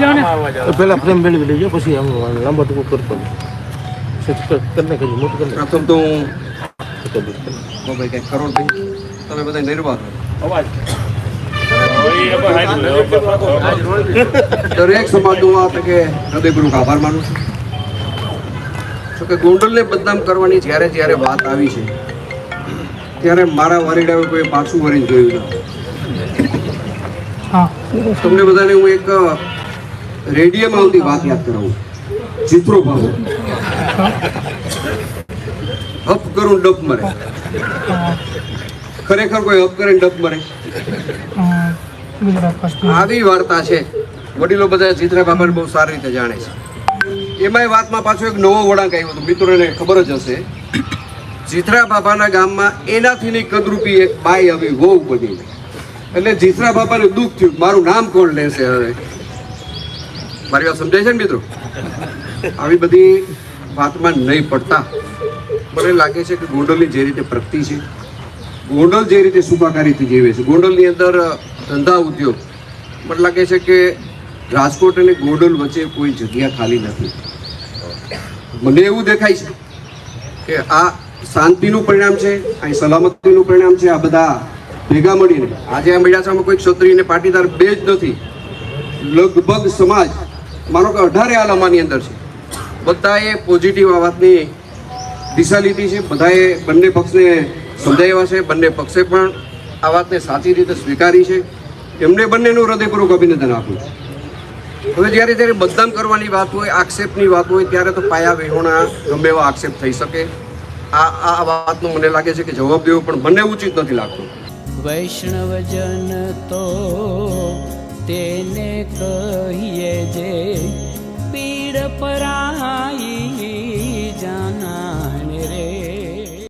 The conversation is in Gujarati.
જાવ ને. પહેલા મેળવી લેજો પછી આમ લાંબો ટૂંકો કરતો કરીને કરી મોટું કરીને પ્રથમ તો હું ભાઈ કંઈક કરોડ ભાઈ. તમે બધા નિર્વાહ દરેક સમાજનું આ તકે હૃદયપૂર્વક આભાર માનું છું. જો કે ગોંડલને બદનામ કરવાની જ્યારે જ્યારે વાત આવી છે ત્યારે મારા વરીડાએ કોઈ પાછું વળીને જોયું ના તમને બધાને હું એક રેડિયમ આવતી વાત યાદ કરાવું. ચિત્રો ભાવ. હપ કરું ડપ મરે. ખરેખર કોઈ હપ કરે ડપ મરે. આવી વાર્તા છે. વડીલો બધા ચિત્રા બાબાને બહુ સારી રીતે જાણે છે. એમાંય વાતમાં પાછો એક નવો વળાંક આવ્યો હતો. મિત્રોને ખબર જ હશે. જીથરા બાબાના ગામમાં એનાથી ની કદરૂપી એક બાઈ આવી વહુ બની. એટલે જીથરા બાબાને દુઃખ થયું મારું નામ કોણ લેશે હવે? મારી વાત સમજાય છે ને મિત્રો? આવી બધી વાતમાં નહીં પડતા. મને લાગે છે કે ગોંડલની જે રીતે પ્રગતિ છે, ગોંડલ જે રીતે સુખાકારીથી જીવે છે, ગોંડલની અંદર ધંધા ઉદ્યોગ. મને લાગે છે કે રાજકોટ અને ગોંડલ વચ્ચે કોઈ જગ્યા ખાલી નથી. મને એવું દેખાય છે કે આ શાંતિનું પરિણામ છે, અહીં સલામતીનું પરિણામ છે, આ બધા ભેગા મળીને. આજે આ મેળાસામાં કોઈ ક્ષત્રિય અને પાટીદાર બે જ નથી. લગભગ સમાજ, માનો કે અઢારે આલામાની અંદર છે. બધાએ પોઝિટિવ આ વાતની દિશા લીધી છે, બધાએ બંને પક્ષને સમજાવ્યા છે, બંને પક્ષે પણ આ વાતને સાચી રીતે સ્વીકારી છે. એમને બંનેનું હૃદયપૂર્વક અભિનંદન આપું હવે જ્યારે જ્યારે બદનામ કરવાની વાત હોય, આક્ષેપની વાત હોય, ત્યારે તો પાયા વિહોણા ગમે એવા આક્ષેપ થઈ શકે. આ આ વાતનો મને લાગે છે કે જવાબ દેવો પણ મને ઉચિત નથી લાગતું. વૈષ્ણવજન તો તેને કહીએ જે